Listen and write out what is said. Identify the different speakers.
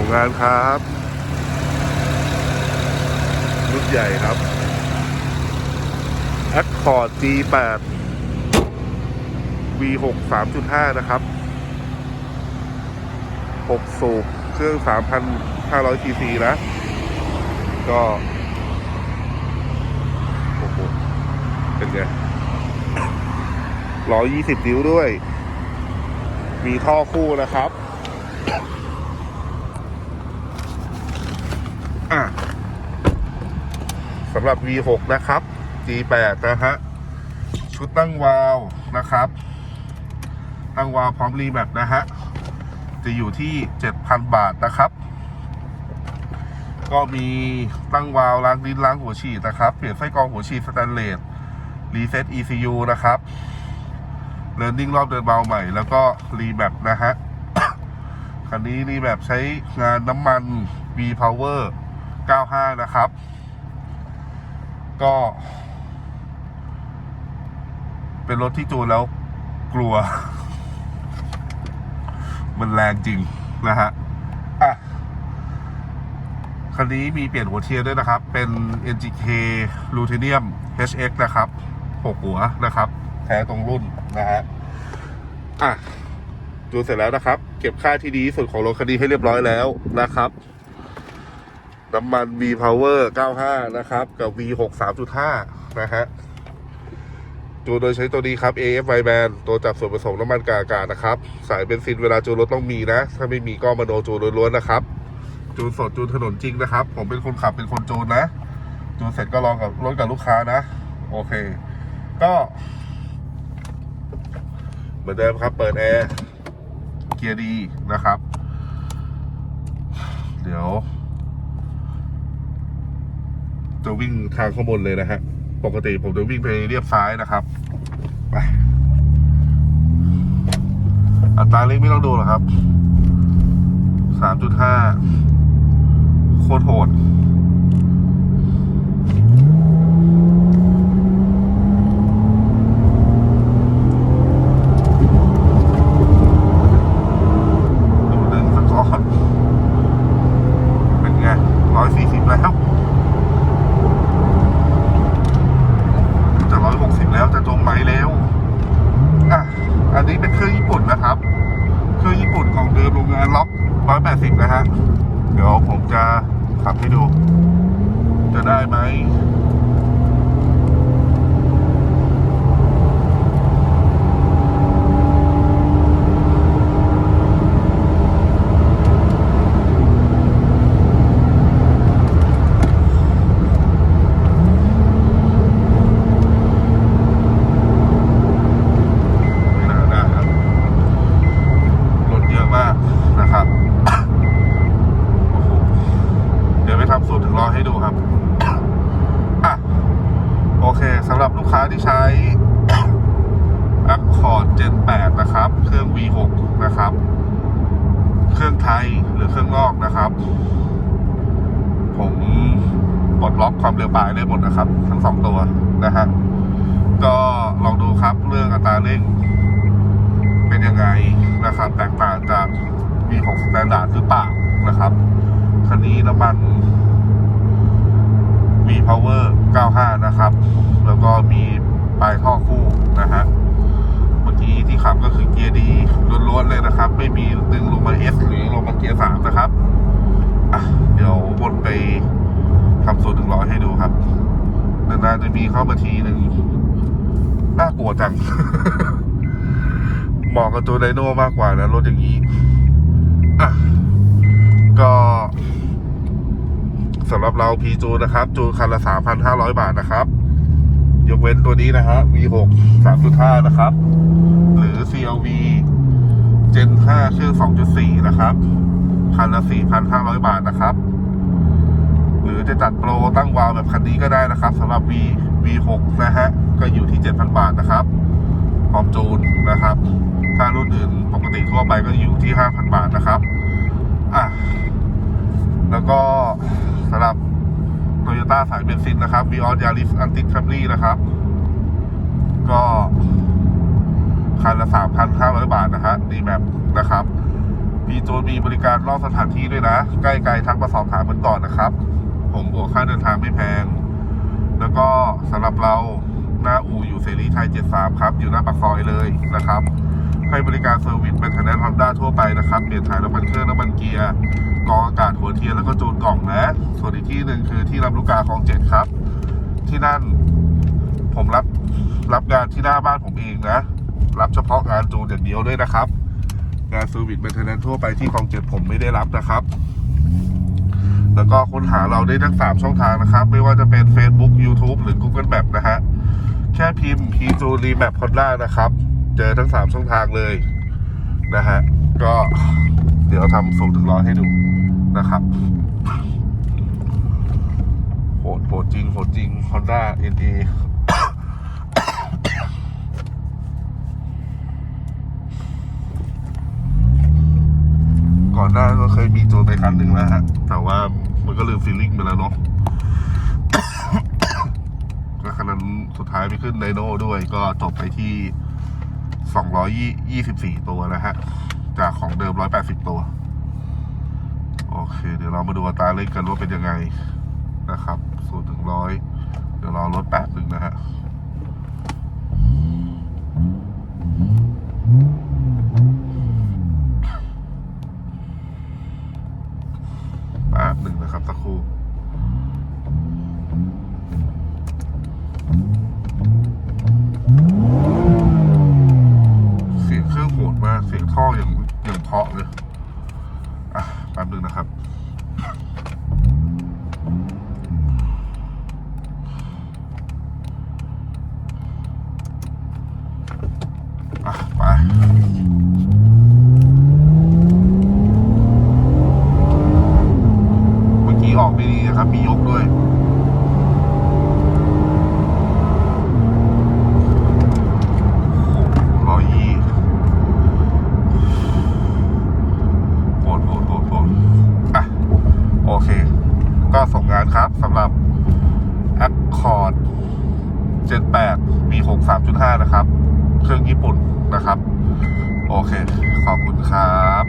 Speaker 1: ของงานครับรุ่นใหญ่ครับ Accord G8 V6 3.5 นะครับ 6 สูบเครื่อง 3,500 cc นะ ก็โอ้โหเป็นไง120 นิ้วด้วย มีท่อคู่นะครับ อะสำหรับ V6 นะครับ G8 นะฮะ ชุดตั้งวาล์วนะครับ ตั้งวาล์วพร้อมรีแมปนะฮะ จะอยู่ที่ 7,000 บาทนะครับ ก็มีตั้งวาล์วล้างลิ้นล้างหัวฉีดนะครับ เปลี่ยนไส้กรองหัวฉีดสแตนเลส รีเซ็ต ECU นะครับเ e ร์น i ิ g งรอบเดินเบาใหม่ แล้วก็รีแมปนะฮะ คันนี้รีแมปใช้งานน้ำมัน V Power 95 นะครับ ก็ เป็นรถที่จูนแล้วกลัว มันแรงจริงนะฮะอะคันนี้มีเปลี่ยนหัวเทียร์ด้วยนะครับ เป็น NGK Ruthenium HX นะครับ6หัวนะครับ แท้ตรงรุ่นนะฮะอะดูเสร็จแล้วนะครับ เก็บค่าที่ดีที่สุดของรถคันนี้ให้เรียบร้อยแล้วนะครับ น้ำมัน V Power 95 นะครับ กับ V6 3.5 นะฮะจูนโดยใช้ตัวนี้ครับ AF i Band ตัวจับส่วนผสมน้ำมันกากอากาศนะครับ สายเบนซินเวลาจูนรถต้องมีนะ ถ้าไม่มีก็มาโนจูนล้วนๆนะครับ จูนสดจูนถนนจริงนะครับ ผมเป็นคนขับเป็นคนจูนนะ จูนเสร็จก็ลองกับรถกับลูกค้านะ โอเค ก็ เหมือนเดิมครับ เปิดแอร์เกียร์ดีนะครับ เดี๋ยว จะวิ่งทางข้างบนเลยนะฮะ ปกติผมจะวิ่งไปเรียบซ้ายนะครับ ไป อัตราเร่งไม่ต้องดูหรอกครับ สามจุดห้าโคตรโหดดึงสกอร์เป็นไงร้อยสี่สิบแล้ว จะร้อยหกสิบแล้วจะจมไหมแล้ว อะ อันนี้เป็นเครื่องญี่ปุ่นนะครับ เครื่องญี่ปุ่นของเดิมโรงงานล็อกร้อยแปดสิบนะฮะ เดี๋ยวผมจะขับให้ดู จะได้ไหมน่าได้ครับรถเยอะมากนะครับ โอ้โห เดี๋ยวไปทำสูตรถึงร้อยให้ดูครับอะโอเคสำหรับลูกค้าที่ใช้ Accord Gen 8 นะครับ เครื่อง V6 นะครับ เครื่องไทยหรือเครื่องนอกนะครับ ผมปลดล็อกความเร็วปลายได้หมดนะครับ ทั้งสองตัวนะฮะก็ลองดูครับเรื่องอัตราเร่ง เป็นยังไงนะครับ แตกต่างจาก V6 Standard หรือเปล่านะครับคันนี้น้ำมัน V Power 95 นะครับ แล้วก็มีปลายท่อคู่นะฮะ เมื่อกี้ที่ขับก็คือเกียร์ดีล้วนๆเลยนะครับ ไม่มีดึงลงมา S หรือลงมาเกียร์ 3 นะครับเดี๋ยววนไปทำสูตรถึงร้อยให้ดูครับนานๆจะมีเข้ามาทีหนึ่งน่ากลัวจังเหมาะกับตัวไดโน่มากกว่านะรถอย่างนี้อะ ก็ สำหรับเราพีจูนะครับ จูคันละ3,500บาทนะครับ ยกเว้นตัวนี้นะฮะ V6 3.5 นะครับ หรือ CLV Gen 5เครื่อง2.4 นะครับ คันละ 4,500 บาทนะครับ หรือจะจัดโปรตั้งวาล์วแบบคันนี้ก็ได้นะครับสำหรับ V V6 นะฮะ ก็อยู่ที่ 7,000 บาทนะครับพร้อมจูนนะครับ ถ้ารุ่นอื่นปกติทั่วไปก็อยู่ที่ 5,000 บาทนะครับ อะ แล้วก็ สำหรับ Toyota สายเบนซินนะครับ v ีออ Yaris Antic Camry นะครับ ก็คันละ3,500บาทนะฮะดีแมปนะครับพีโจนมีบริการรอบสถานที่ด้วยนะ ใกล้ไกลทักมาสอบถามกันก่อนนะครับ ผมบวกค่าเดินทางไม่แพง แล้วก็สำหรับเราหน้าอู่อยู่เสรีไทย 73 ครับ อยู่หน้าปากซอยเลยนะครับ ให้บริการเซอร์วิสเป็นทนแนนฮอนด้าทั่วไปนะครับ เปลี่ยนถ่ายน้ำมันเครื่องน้ำมันเกียร์กองอากาศหัวเทียนแล้วก็จูนกล่องนะ ส่วนอีกที่หนึ่งคือที่ลำลูกกาคลองเจ็ดครับ ที่นั่นผมรับรับงานที่หน้าบ้านผมเองนะ รับเฉพาะงานจูนอย่างเดียวด้วยนะครับ งานเซอร์วิสเป็นทนแนนทั่วไปที่คลองเจ็ดผมไม่ได้รับนะครับ แล้วก็ค้นหาเราได้ทั้ง3ช่องทางนะครับ ไม่ว่าจะเป็น Facebook YouTube หรือ Google Map นะฮะแค่พิมพ์ p ีจูรีแมปคอนด้านะครับ เจอทั้ง3ช่องทางเลยนะฮะก็เดี๋ยวทำสูตรถึงร้อยให้ดูนะครับโหดโหดจริงโหดจริง Honda NA ก่อนหน้าก็เคยมีจูนไปคันหนึ่งแล้วฮะ แต่ว่ามันก็ลืมฟีลลิ่งไปแล้วเนาะก็คันนั้นสุดท้ายไปขึ้นไดโน่ด้วย ก็จบไปที่ 224 ตัวนะฮะ จากของเดิม 180 ตัว โอเค เดี๋ยวเรามาดูอัตราเร่งกันว่าเป็นยังไงนะครับศูนย์ถึงร้อย ออกไม่ดีนะครับ มียกด้วยร้อยยี่โหดโหดโหดโหดอะ โอเค ก็ส่งงานครับสำหรับ Accord 78 V6 3.5 นะครับ เครื่องญี่ปุ่นนะครับ โอเค ขอบคุณครับ